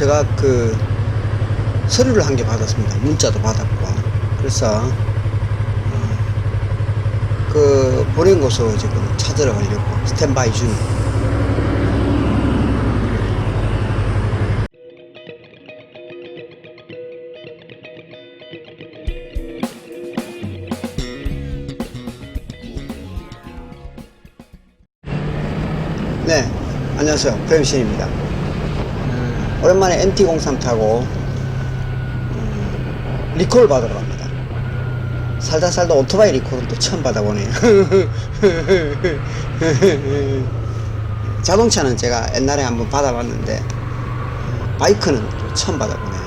제가 그 서류를 한 개 받았습니다. 문자도 받았고. 그래서 어, 그 보낸 곳으로 지금 찾으러 가려고 스탠바이 중. 네, 안녕하세요. 프레임신입니다. 오랜만에 MT03 타고 음, 리콜 받으러 갑니다. 살다 살다 오토바이 리콜은 또 처음 받아보네요. 자동차는 제가 옛날에 한번 받아봤는데 바이크는 또 처음 받아보네요.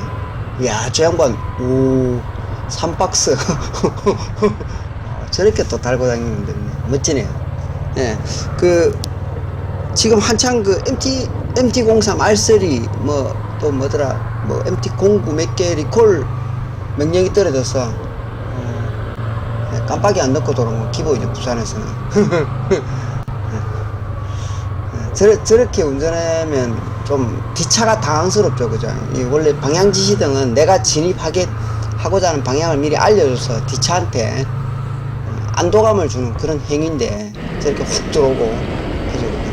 이야, 저 양반, 오, 3박스. 저렇게 또 달고 다니는데 멋지네요. 네, 그 지금 한창 그 MT MT03 R3 뭐 또 뭐더라 뭐 MT09 몇 개 리콜 명령이 떨어져서 어, 네, 깜빡이 안 넣고 돌아온 건 기본이죠 부산에서는. 네, 저러, 저렇게 운전하면 좀 뒷차가 당황스럽죠 그죠? 이 원래 방향 지시등은 내가 진입하게 하고자 하는 방향을 미리 알려줘서 뒷차한테 어, 안도감을 주는 그런 행위인데 저렇게 훅 들어오고 해주거든요 음,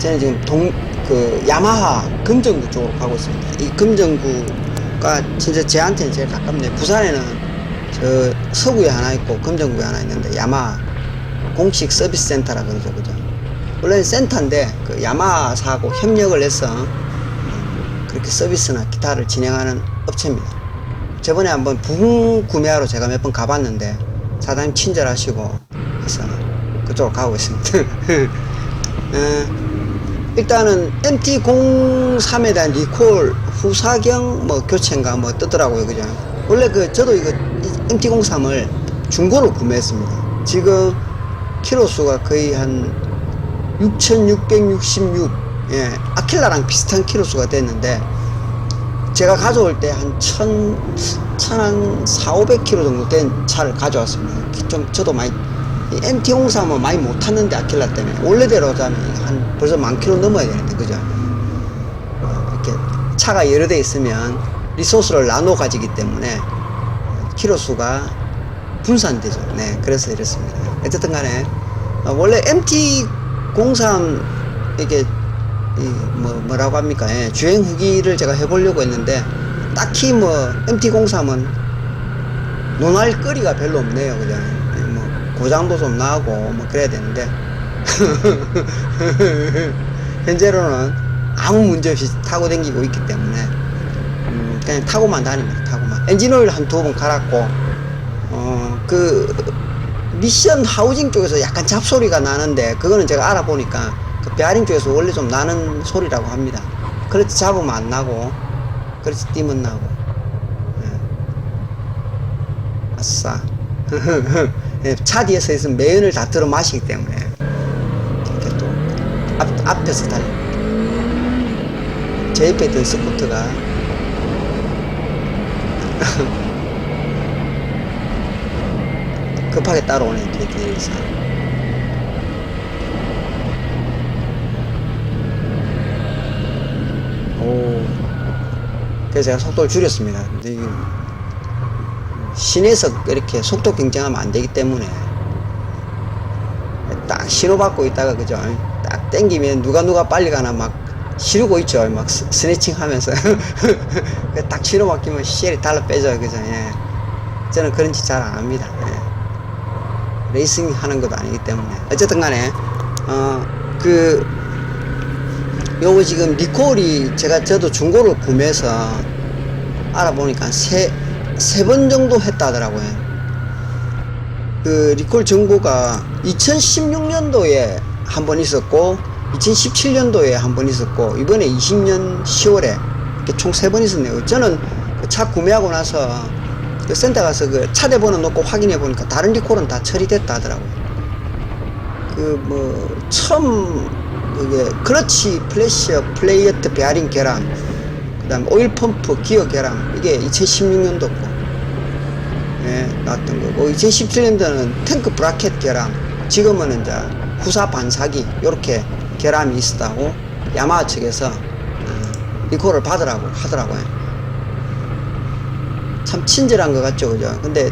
저는 지금 동, 그, 야마하 금정구 쪽으로 가고 있습니다. 이 금정구가 진짜 제한테는 제일 가깝네요. 부산에는 저 서구에 하나 있고 금정구에 하나 있는데 야마하 공식 서비스 센터라 그러죠. 그죠? 원래는 센터인데 그 야마하사하고 협력을 해서 음, 그렇게 서비스나 기타를 진행하는 업체입니다. 저번에 한번 부품 구매하러 제가 몇 번 가봤는데 사장님 친절하시고 해서 그쪽으로 가고 있습니다. 어, 일단은 MT03에 대한 리콜 후사경 뭐 교체인가 뭐 뜨더라고요 그죠 원래 그 저도 이거 MT03을 중고로 구매했습니다 지금 키로수가 거의 한 6666 예, 아킬라랑 비슷한 키로수가 됐는데 제가 가져올 때 한 천, 천한 4, 500km 정도 된 차를 가져왔습니다. 좀 저도 많이 이 MT03은 많이 못 탔는데 아킬라 때문에 원래대로 하자면 한 벌써 만 킬로 넘어야 되는데 그죠? 어, 이렇게 차가 여러 대 있으면 리소스를 나눠 가지기 때문에 키로 수가 분산되죠. 네, 그래서 이렇습니다. 어쨌든 간에 어, 원래 MT03 이게 이뭐 뭐라고 합니까? 예, 주행 후기를 제가 해보려고 했는데 딱히 뭐 MT03은 논할 거리가 별로 없네요, 그죠? 고장도 좀 나고 뭐 그래야 되는데 현재로는 아무 문제 없이 타고 다니고 있기 때문에 음, 그냥 타고만 다닙니다, 타고만. 엔진 오일 한 두 번 갈았고 어 그 미션 하우징 쪽에서 약간 잡소리가 나는데 그거는 제가 알아보니까 그 베어링 쪽에서 원래 좀 나는 소리라고 합니다. 그렇지 잡으면 안 나고 그렇지 뛰면 나고 예. 아싸 예, 차 뒤에 서 있으면 매연을 다 들어 마시기 때문에. 이렇게 또 앞, 앞에서 달려 제 옆에 있던 스쿠터가. 급하게 따라오네 뒤에 뒤에서. 오. 그래서 제가 속도를 줄였습니다. 근데 시내에서 이렇게 속도 경쟁하면 안 되기 때문에 딱 신호 받고 있다가 그죠? 딱 땡기면 누가 누가 빨리 가나 막 시르고 있죠. 막 스- 스네칭 하면서. 딱 신호 바뀌면 시엘이 달러 빼죠 그죠? 예. 저는 그런 짓 잘 안 합니다. 예. 레이싱 하는 것도 아니기 때문에. 어쨌든 간에 어그 요거 지금 리콜이 제가 저도 중고로 구매해서 알아보니까 세 세 번 정도 했다 하더라고요. 그 리콜 정보가 2016년도에 한 번 있었고 2017년도에 한 번 있었고 이번에 20년 10월에 이렇게 총세 번 있었네요. 저는 그 차 구매하고 나서 그 센터 가서 그 차대 번호 놓고 확인해 보니까 다른 리콜은 다 처리됐다 하더라고요. 그 뭐 처음 그게 클러치 플래시어 플레이어트 베어링 결함 그다음 오일 펌프 기어 결함 이게 2016년도고 예, 나왔던 거고 2017년도는 탱크 브라켓 결함 지금은 이제 후사 반사기 요렇게 결함이 있었다고 야마하 측에서 어, 리콜을 받으라고 하더라고요. 참 친절한 것 같죠, 그죠? 근데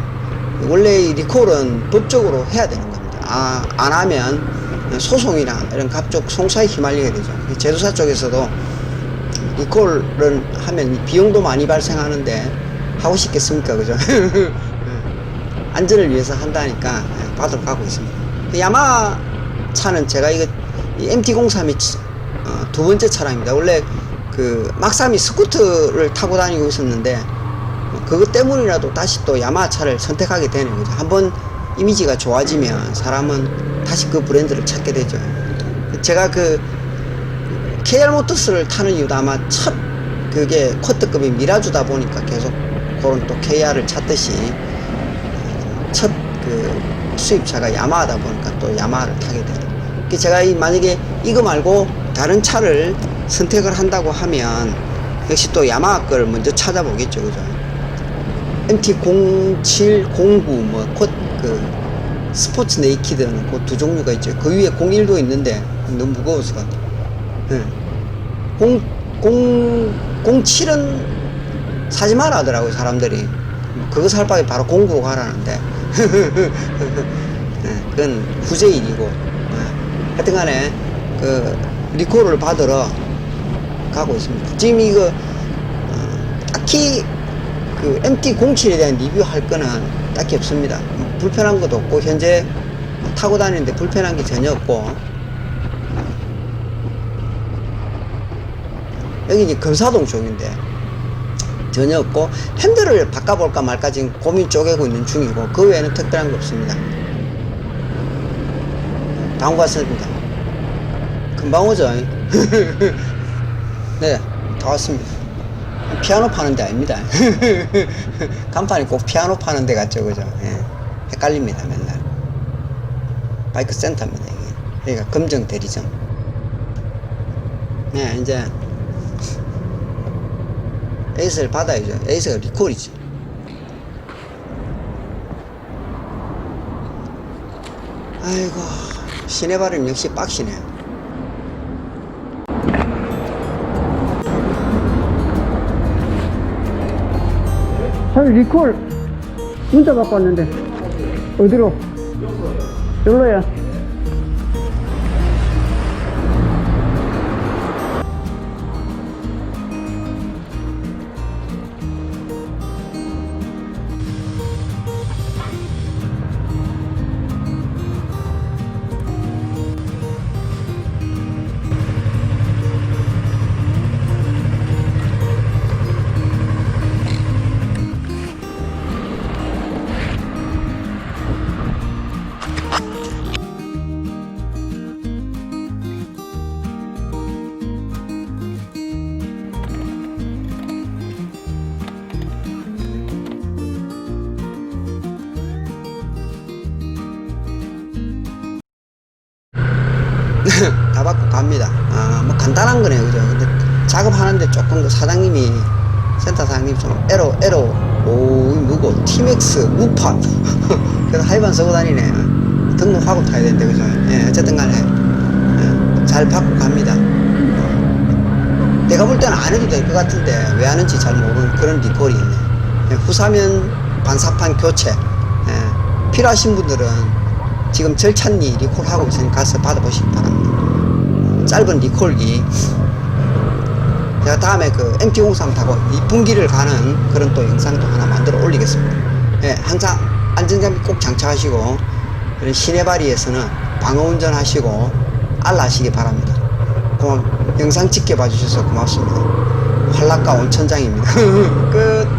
원래 이 리콜은 법적으로 해야 되는 겁니다. 아, 안 하면 소송이나 이런 각종 송사에 휘말리게 되죠. 제조사 쪽에서도 리콜을 하면 비용도 많이 발생하는데 하고 싶겠습니까, 그죠? 안전을 위해서 한다니까 받으러 가고 있습니다. 야마 차는 제가 이거 MT-03이 어, 두 번째 차량입니다. 원래 그 막삼이 스쿠터를 타고 다니고 있었는데 어, 그것 때문이라도 다시 또 야마 차를 선택하게 되는 거죠. 한번 이미지가 좋아지면 사람은 다시 그 브랜드를 찾게 되죠. 제가 그 KR 모터스를 타는 이유도 아마 첫 그게 코트급이 미라주다 보니까 계속 그런 또 KR을 찾듯이 첫 그 수입차가 야마하다 보니까 또 야마를 타게 되죠. 그 제가 이 만약에 이거 말고 다른 차를 선택을 한다고 하면 역시 또 야마하 걸 먼저 찾아보겠죠, 그죠? MT07, 09, 뭐, 콧, 그, 스포츠 네이키드는 그 두 종류가 있죠. 그 위에 01도 있는데 너무 무거워서. 예. 0, 0, 07은 사지 마라 하더라고요, 사람들이. 그거 살 바에 바로 09로 가라는데. 예, 그건 후제일이고. 예. 하여튼 간에, 그, 리콜을 받으러 가고 있습니다. 지금 이거, 어, 딱히 그 MT07에 대한 리뷰할 거는 딱히 없습니다. 뭐 불편한 것도 없고, 현재 타고 다니는데 불편한 게 전혀 없고, 여기 이제 금사동 쪽인데 전혀 없고 핸들을 바꿔볼까 말까 지금 고민 쪼개고 있는 중이고 그 외에는 특별한 게 없습니다. 방금 왔습니다. 금방 오죠? 네, 다 왔습니다. 피아노 파는 데 아닙니다. 간판이 꼭 피아노 파는 데 같죠, 그죠? 예. 헷갈립니다, 맨날. 바이크 센터입니다, 이게. 여기가 금정 대리점. 네, 이제 에이스를 받아야죠. 에이스가 리콜이지. 아이고, 시내 발음 역시 빡시네. 저희 리콜 문자 받고 왔는데 어디로? 여기로요. 받고 갑니다. 아, 뭐 간단한 거네요. 그죠? 근데 작업하는데 조금 그 사장님이, 센터 사장님 좀 에로, 에로, 오, 누구, 티맥스, 우파. 그래서 하이반 쓰고 다니네. 등록하고 타야 되는데, 그죠? 예, 어쨌든 간에, 예, 잘 받고 갑니다. 내가 볼 때는 안 해도 될 것 같은데, 왜 하는지 잘 모르는 그런 리콜이 있네. 예, 후사면 반사판 교체. 예, 필요하신 분들은 지금 절찬리 리콜하고 있으니 가서 받아보시기 바랍니다. 짧은 리콜기. 제가 다음에 그 MT-03 타고 이풍기를 가는 그런 또 영상도 하나 만들어 올리겠습니다. 예, 항상 안전장비 꼭 장착하시고, 이런 시내바리에서는 방어운전 하시고, 알라하시기 바랍니다. 고맙, 영상 지켜봐 주셔서 고맙습니다. 한락가 온천장입니다. 끝.